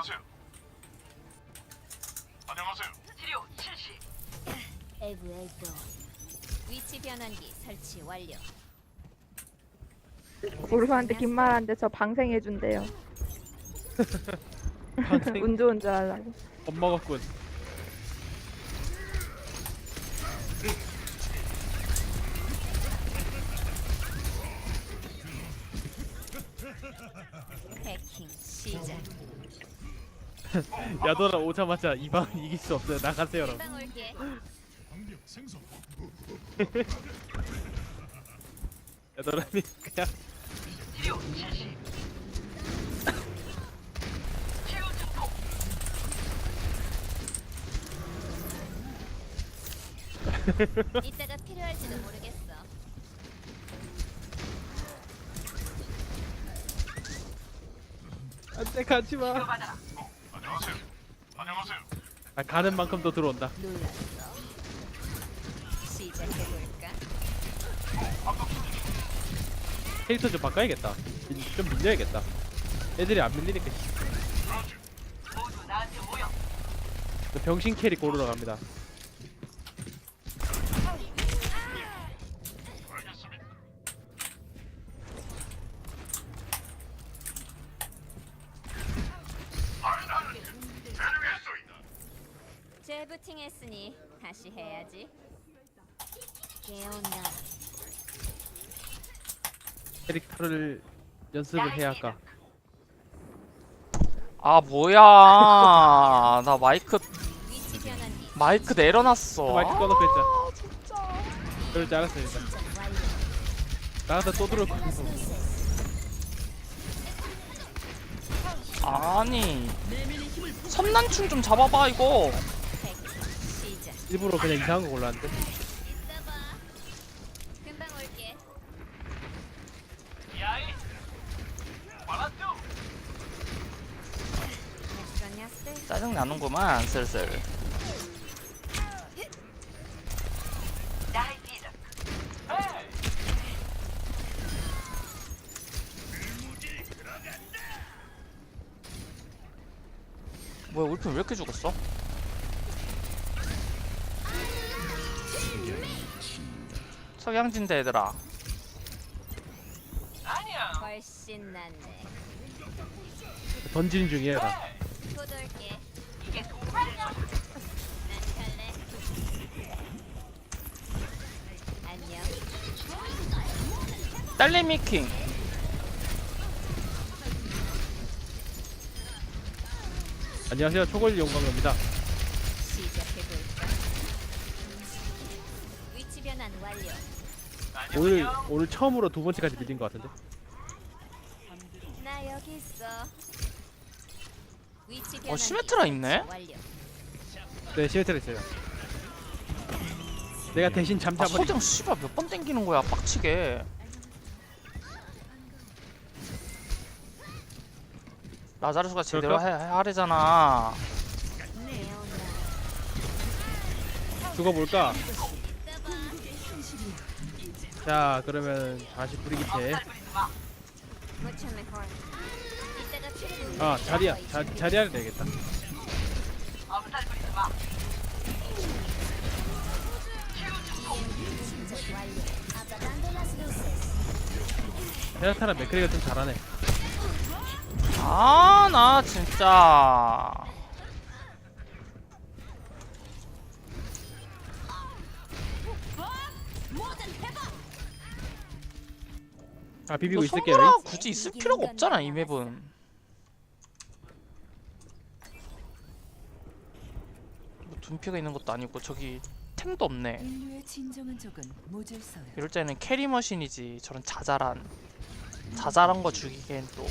안녕하세요. 안녕하세요. 치료 실시. 에브 에도 위치 변환기 설치 완료. 고르한테 긴 말하는데 저 방생해 준대요. 방생 운 좋은 줄 알라고. 못 먹었군. 해킹 시작. 야도라 오자마자 이 방 이길 수 없어요. 금방 올게. 야도라님 그냥. 이따가 필요할지도 모르겠어. 안돼 가지 마. 받아라. 안녕하세요. 안녕하세요. 아, 가는 만큼 더 들어온다. 캐릭터 좀 바꿔야겠다. 밀- 좀 밀려야겠다. 애들이 안 밀리니까. 병신 캐릭 고르러 갑니다. 재부팅했으니 다시 해야지. 깨어나. 캐릭터를 연습을 해야 할까? 아 뭐야 나 마이크 위치 변환 기 마이크 내려놨어 마이크 꺼놓고 했자. 아, 진짜 그럴 줄 알았어 일단. 나가다 또 들어올 거야. 아니 섬난충 좀 잡아봐 이거. 일부러 그냥 이상한 거 골랐는데. 금방 올게. 짜증 나는구만 슬슬. 뭐야 울픈 왜 이렇게 죽었어? 석양진대 얘들아 아니야. 훨씬 낫네. 던지는 중이야. 나. 안녕. 딸내미 킹 안녕하세요. 초골 용광로입니다. 시작해볼까? 위치 변환 완료. 오늘 오늘 처음으로 두 번째까지 밀린 것 같은데. 나 여기 있어. 위치 변환. 어, 시메트라 있네? 완료. 네 시메트리 있어요. 내가 대신 아 잠자버리. 서정 씨발 몇 번 땡기는 거야 빡치게 라자르스가 제대로 해? 해 하래잖아 죽어볼까? 자 그러면 다시 브리기테. 아 자리야. 자, las luces. 베라타랑 맥크리가 좀 잘하네. 아 나 진짜 아 비비고 있을게요. 굳이 있을 필요가 없잖아 이 맵은 뭐 둔피가 있는 것도 아니고 저기 템도 없네 인류의 진정한 적은 모질서요. 이럴 때는 캐리 머신이지 저런 자잘한 자잘한 거 죽이기엔 또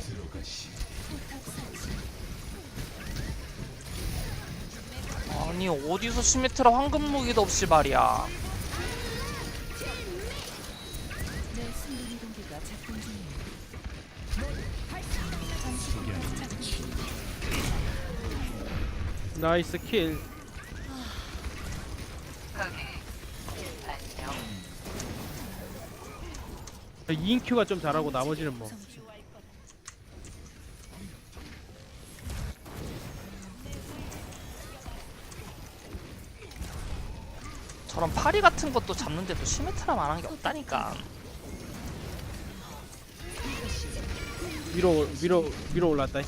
아니 어디서 시메트라 황금 무기도 없이 말이야 나이스 킬. 아, 인큐가 좀 잘하고 나머지는 뭐. 저런 파리 같은 것도 잡는데도 시메트라 말한 게 없다니까. 위로 위로 위로 올랐다.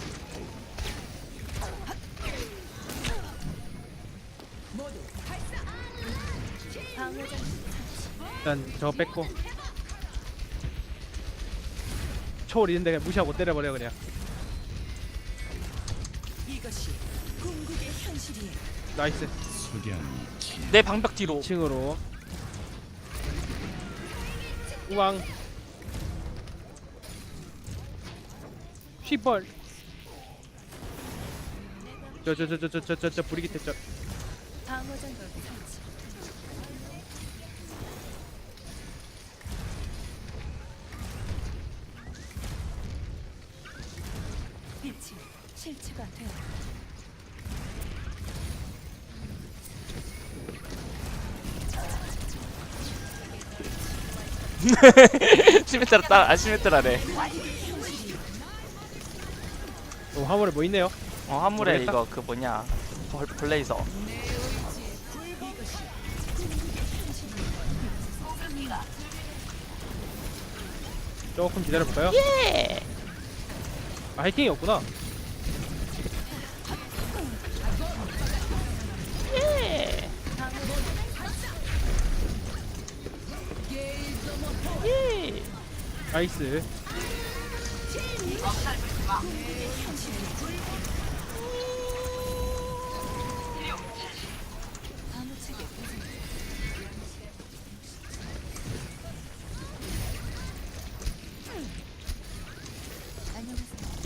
일단 저거 뺐고. 초월 있는데 그냥 무시하고 때려버려 그냥. 이것이 궁극의 현실이에요. 나이스. 내 방벽 뒤로. 2층으로. 우왕. 휘벌. 저저 저저저저저저 브리기테 저. 방어전 설치. 빛이 실체가 되어 시메트라 따, 아 시메트라래. 어, 화물에 뭐 있네요. 어 화물에 모르겠다. 이거 그 뭐냐 벌, 블레이저. 조금 기다려볼까요? 예. 아 해킹이 없구나. 예. 예. 나이스.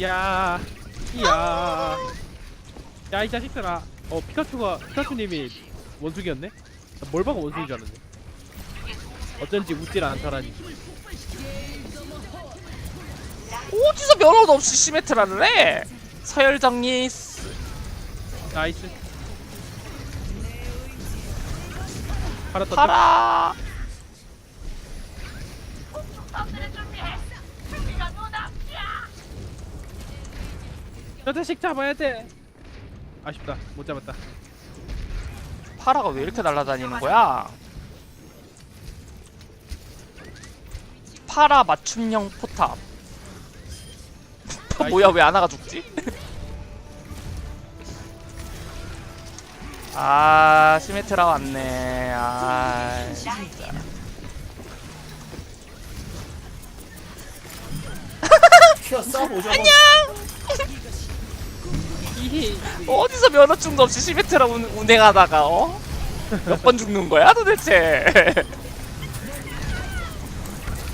야, 이야. 야, 이 자식들아. 어, 피카츄가, 피카츄님이 원숭이였네? 나뭘 봐고 원숭이인 줄 알았네. 어쩐지 웃질 않더라니. 어디서 면허도 없이 시메트라를 해? 서열정리 나이스. 팔아 떴다. 파라. 저 자식 잡아야 돼. 아쉽다. 못 잡았다. 파라가 왜 이렇게 날아다니는 거야? 파라 맞춤형 포탑. 뭐야 왜 아나가 죽지? 아 시메트라 왔네. 아 진짜. 이히. 어디서 면허증도 없이 시메트라 운, 운행하다가 어? 몇 번 죽는 거야 도대체?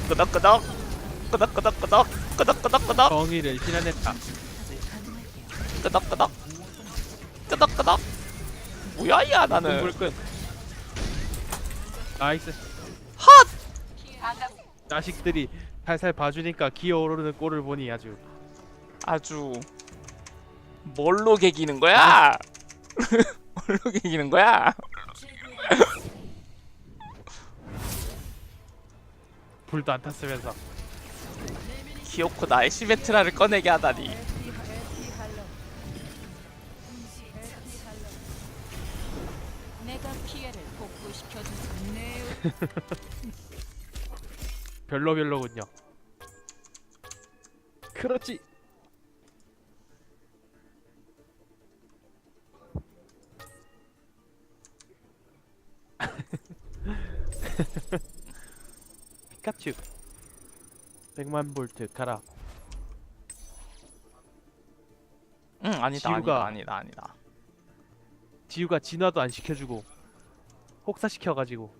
끄덕끄덕 끄덕끄덕끄덕 끄덕끄덕끄덕 정의를 실현했다. 끄덕끄덕 끄덕끄덕 뭐야 이 아나는 불끈. 나이스. 핫! 자식들이 살살 봐주니까 기어오르는 꼴을 보니 아주 아주 뭘로 개기는 거야? 뭘로 개기는 거야? 불도 안 탔으면서 기어코 나의 시메트라를 꺼내게 하다니 내가 피해를 복구시켜준 내 별로 별로군요. 그렇지. 피카츄 100만 볼트 가라. 응 아니다 지우가- 아니다 아니다 아니다. 지우가 진화도 안 시켜주고 혹사시켜가지고